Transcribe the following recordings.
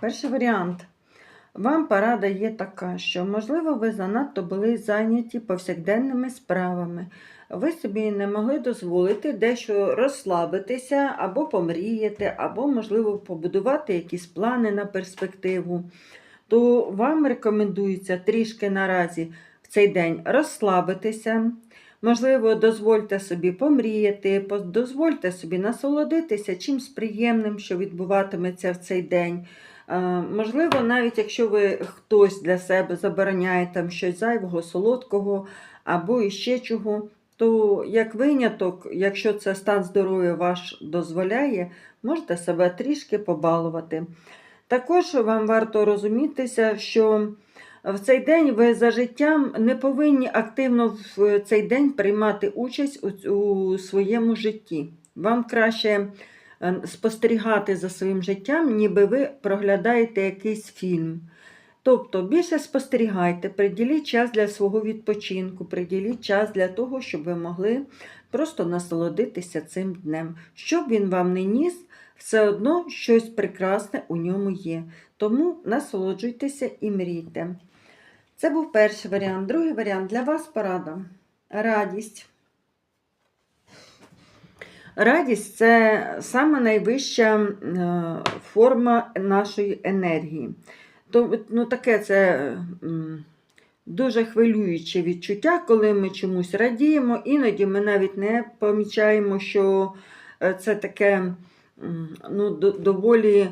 Перший варіант. Вам порада є така, що, можливо, ви занадто були зайняті повсякденними справами. Ви собі не могли дозволити дещо розслабитися або помріяти, або, можливо, побудувати якісь плани на перспективу. То вам рекомендується трішки наразі в цей день розслабитися. Можливо, дозвольте собі помріяти, дозвольте собі насолодитися чимсь приємним, що відбуватиметься в цей день. Е, Можливо, навіть якщо ви хтось для себе забороняє там щось зайвого, солодкого або іще чого, то як виняток, якщо це стан здоров'я ваш дозволяє, можете себе трішки побалувати. Також вам варто розумітися, що в цей день ви за життям не повинні активно в цей день приймати участь у, своєму житті. Вам краще е, спостерігати за своїм життям, ніби ви проглядаєте якийсь фільм. Тобто більше спостерігайте, приділіть час для свого відпочинку, приділіть час для того, щоб ви могли просто насолодитися цим днем. Щоб він вам не ніс, все одно щось прекрасне у ньому є. Тому насолоджуйтеся і мрійте. Це був перший варіант. Другий варіант для вас порада. Радість. Радість це саме найвища е, форма нашої енергії. То, ну, таке це дуже хвилююче відчуття, коли ми чомусь радіємо. Іноді ми навіть не помічаємо, що е, це таке ну, доволі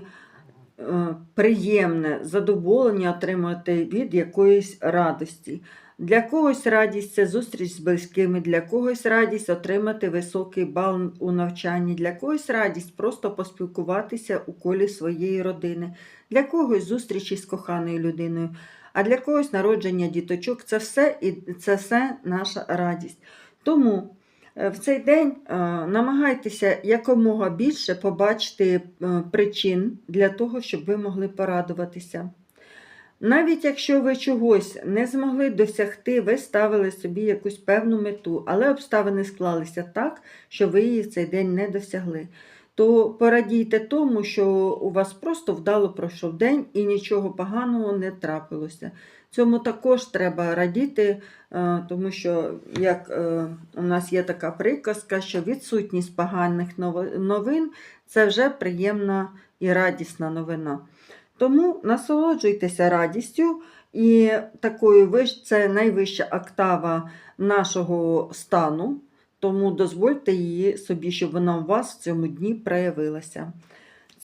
е, приємне задоволення отримати від якоїсь радості. Для когось радість це зустріч з близькими, для когось радість отримати високий бал у навчанні, для когось радість просто поспілкуватися у колі своєї родини, для когось зустрічі з коханою людиною, а для когось народження діточок це все і це все наша радість. Тому в цей день е, намагайтеся якомога більше побачити е, причин для того, щоб ви могли порадуватися. Навіть якщо ви чогось не змогли досягти, ви ставили собі якусь певну мету, але обставини склалися так, що ви її в цей день не досягли. То порадійте тому, що у вас просто вдало пройшов день і нічого поганого не трапилося. Цьому також треба радіти, е, тому що як е, у нас є така приказка, що відсутність поганих новин це вже приємна і радісна новина. Тому насолоджуйтеся радістю, і такою це найвища октава нашого стану, тому дозвольте її собі, щоб вона у вас в цьому дні проявилася.